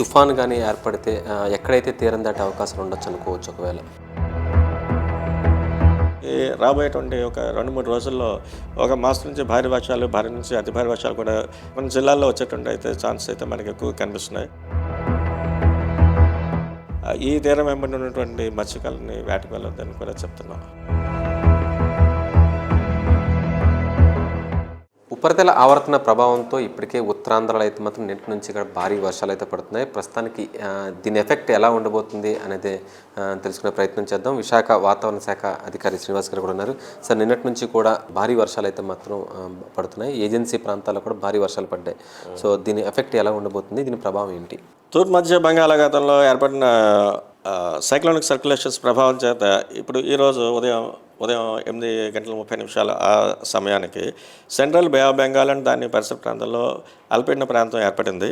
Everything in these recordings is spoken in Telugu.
తుఫాన్ కానీ ఏర్పడితే ఎక్కడైతే తీరం దాటే అవకాశాలు ఉండొచ్చు అనుకోవచ్చు ఒకవేళ. ఈ రాబోయేటువంటి ఒక రెండు మూడు రోజుల్లో ఒక మాసం నుంచి భారీ వర్షాలు భారీ నుంచి అతి భారీ వర్షాలు కూడా మన జిల్లాల్లో వచ్చేటువంటి అయితే ఛాన్స్ అయితే మనకి ఎక్కువ కనిపిస్తున్నాయి. ఈ తీరం వెంబడి ఉన్నటువంటి మత్స్యకాలని వేటకు వెళ్ళొద్దని కూడా చెప్తున్నాం ఉపరితల ఆవర్తన ప్రభావంతో ఇప్పటికే ఉత్తరాంధ్రలో అయితే మాత్రం నిన్నటి నుంచి ఇక్కడ భారీ వర్షాలు అయితే పడుతున్నాయి. ప్రస్తుతానికి దీని ఎఫెక్ట్ ఎలా ఉండబోతుంది అనేది తెలుసుకునే ప్రయత్నం చేద్దాం. విశాఖ వాతావరణ శాఖ అధికారి శ్రీనివాస్ గారు కూడా ఉన్నారు. సార్ నిన్నటి నుంచి కూడా భారీ వర్షాలు అయితే మాత్రం పడుతున్నాయి. ఏజెన్సీ ప్రాంతాల్లో కూడా భారీ వర్షాలు పడ్డాయి. సో దీని ఎఫెక్ట్ ఎలా ఉండబోతుంది? దీని ప్రభావం ఏంటి? తూర్పు మధ్య బంగాళాఖాతంలో ఏర్పడిన సైక్లోనిక్ సర్క్యులేషన్స్ ప్రభావం చేత ఇప్పుడు ఈరోజు ఉదయం ఉదయం ఎనిమిది గంటల ముప్పై నిమిషాల ఆ సమయానికి central bay of Bengal and దాని పరిసర ప్రాంతంలో అల్పీడన ప్రాంతం ఏర్పడింది.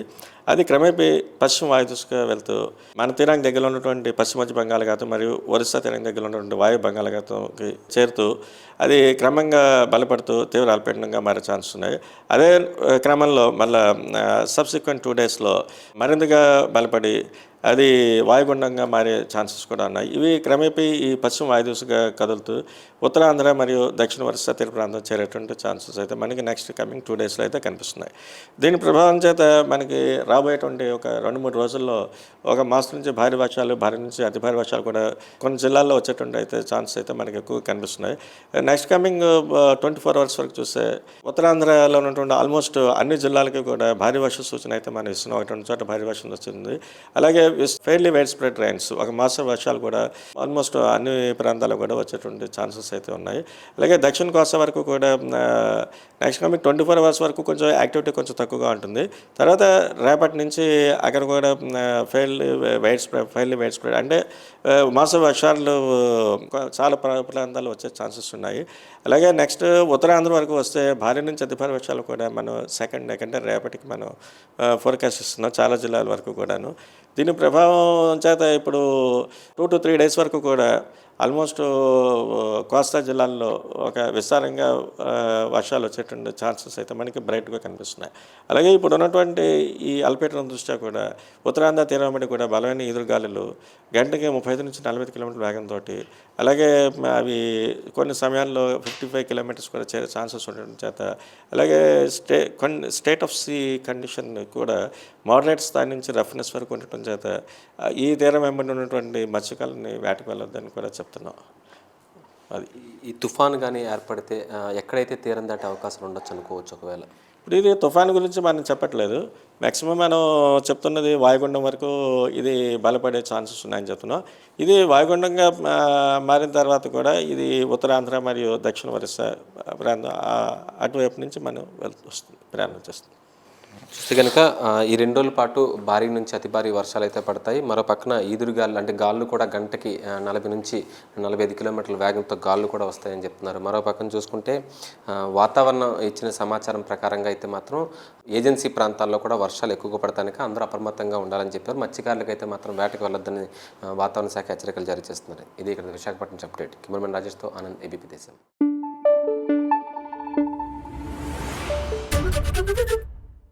అది క్రమేపీ పశ్చిమ వాయు దిశగా వెళ్తూ మన తీరానికి దగ్గరలో ఉన్నటువంటి పశ్చిమ మధ్య బంగాళాఖాతం మరియు ఒరిస్సా తీరానికి దగ్గరలో ఉన్నటువంటి వాయు బంగాళాఖాతంకి చేరుతూ అది క్రమంగా బలపడుతూ తీవ్ర అల్పీడనంగా మారే ఛాన్స్ ఉన్నాయి. అదే క్రమంలో మళ్ళీ సబ్సిక్వెంట్ టూ డేస్లో మరింతగా బలపడి అది వాయుగుండంగా మారే ఛాన్సెస్ కూడా ఉన్నాయి. ఇవి క్రమేపీ ఈ పశ్చిమ వాయుదిశగా కదులుతూ ఉత్తరాంధ్ర మరియు దక్షిణ వరుస తీర ప్రాంతం చేరేటువంటి ఛాన్సెస్ అయితే మనకి నెక్స్ట్ కమింగ్ టూ డేస్లో అయితే కనిపిస్తున్నాయి. దీని ప్రభావం చేత మనకి రాబోయేటువంటి ఒక రెండు మూడు రోజుల్లో ఒక మాసం నుంచి భారీ వర్షాలు భారీ నుంచి అతి భారీ వర్షాలు కూడా కొన్ని జిల్లాల్లో వచ్చేటువంటి అయితే ఛాన్స్ అయితే మనకి ఎక్కువ కనిపిస్తున్నాయి. Next coming twenty four hours వరకు చూస్తే ఉత్తరాంధ్రలో ఉన్నటువంటి ఆల్మోస్ట్ అన్ని జిల్లాలకి కూడా భారీ వర్ష సూచన అయితే మనం ఇస్తున్నాం. ఒకటి చోట భారీ వర్షం వచ్చింది. అలాగే ఫెయిర్లీ వైడ్ స్ప్రెడ్ రైన్స్ ఒక మాస వర్షాలు కూడా ఆల్మోస్ట్ అన్ని ప్రాంతాల్లో కూడా వచ్చేటువంటి ఛాన్సెస్ అయితే ఉన్నాయి. అలాగే దక్షిణ కోస్తా వరకు కూడా next coming twenty four hours వరకు కొంచెం యాక్టివిటీ కొంచెం తక్కువగా ఉంటుంది. తర్వాత రేపటి నుంచి అక్కడ కూడా fail wide spread fairly wide spread అంటే మాసం మాస వర్షాలు చాలా ప్రాంతాలు వచ్చే ఛాన్సెస్ ఉన్నాయి. అలాగే నెక్స్ట్ ఉత్తరాంధ్ర వరకు వస్తే భారీ నుంచి అతి భారీ వర్షాలు కూడా మనం సెకండ్ డే కంటే రేపటికి మనం ఫోర్కాస్ట్ ఇస్తున్నాం చాలా జిల్లాల వరకు కూడాను. దీని ప్రభావం చేత ఇప్పుడు టూ టు త్రీ డేస్ వరకు కూడా ఆల్మోస్ట్ కోస్తా జిల్లాల్లో ఒక విస్తారంగా వర్షాలు వచ్చేటువంటి ఛాన్సెస్ అయితే మనకి బ్రైట్గా కనిపిస్తున్నాయి. అలాగే ఇప్పుడు ఉన్నటువంటి ఈ అల్పీడనం దృష్ట్యా కూడా ఉత్తరాంధ్ర తీరం కూడా బలమైన ఎదురుగాలులు గంటకి ముప్పై ఐదు నుంచి నలభై కిలోమీటర్ల వేగంతో అలాగే అవి కొన్ని సమయాల్లో ఫిఫ్టీ ఫైవ్ కిలోమీటర్స్ కూడా చేరే ఛాన్సెస్ ఉండడం చేత అలాగే స్టే కొన్ని స్టేట్ ఆఫ్ సీ కండిషన్ కూడా మోడరేట్ స్థాయి నుంచి రఫ్నెస్ వరకు ఉండటం చేత ఈ తీరం వెంబడి ఉన్నటువంటి మత్స్యకాలని వేటకు వెళ్ళొద్దని కూడా చెప్తున్నాం. అది ఈ తుఫాన్ కానీ ఏర్పడితే ఎక్కడైతే తీరం దాటే అవకాశాలు ఉండొచ్చు అనుకోవచ్చు ఒకవేళ? ఇప్పుడు ఇది తుఫాన్ గురించి మనం చెప్పట్లేదు. మ్యాక్సిమం మనం చెప్తున్నది వాయుగుండం వరకు ఇది బలపడే ఛాన్సెస్ ఉన్నాయని చెప్తున్నాం. ఇది వాయుగుండంగా మారిన తర్వాత కూడా ఇది ఉత్తరాంధ్ర మరియు దక్షిణ ఒరిస్సా ప్రాంతం అటువైపు నుంచి మనం వెళ్తూ వస్తుంది ప్రయాణం చేస్తుంది చూస్తే కనుక ఈ రెండు రోజుల పాటు భారీ నుంచి అతి భారీ వర్షాలు అయితే పడతాయి. మరో పక్కన ఈదురుగాలు అంటే గాళ్ళు కూడా గంటకి నలభై నుంచి నలభై ఐదు కిలోమీటర్ల వేగంతో గాళ్ళు కూడా వస్తాయని చెప్తున్నారు. మరో పక్కన చూసుకుంటే వాతావరణం ఇచ్చిన సమాచారం ప్రకారంగా అయితే మాత్రం ఏజెన్సీ ప్రాంతాల్లో కూడా వర్షాలు ఎక్కువగా పడతానికి అందరూ అప్రమత్తంగా ఉండాలని చెప్పారు. మత్స్యకారులకు అయితే మాత్రం వేటకు వెళ్ళొద్దని వాతావరణ శాఖ హెచ్చరికలు జారీ చేస్తున్నారు. ఇది ఇక్కడ విశాఖపట్నం అప్డేట్. కెమెరామెన్ రాజేష్తో ఆనంద్ ఏబీపీ దేశం.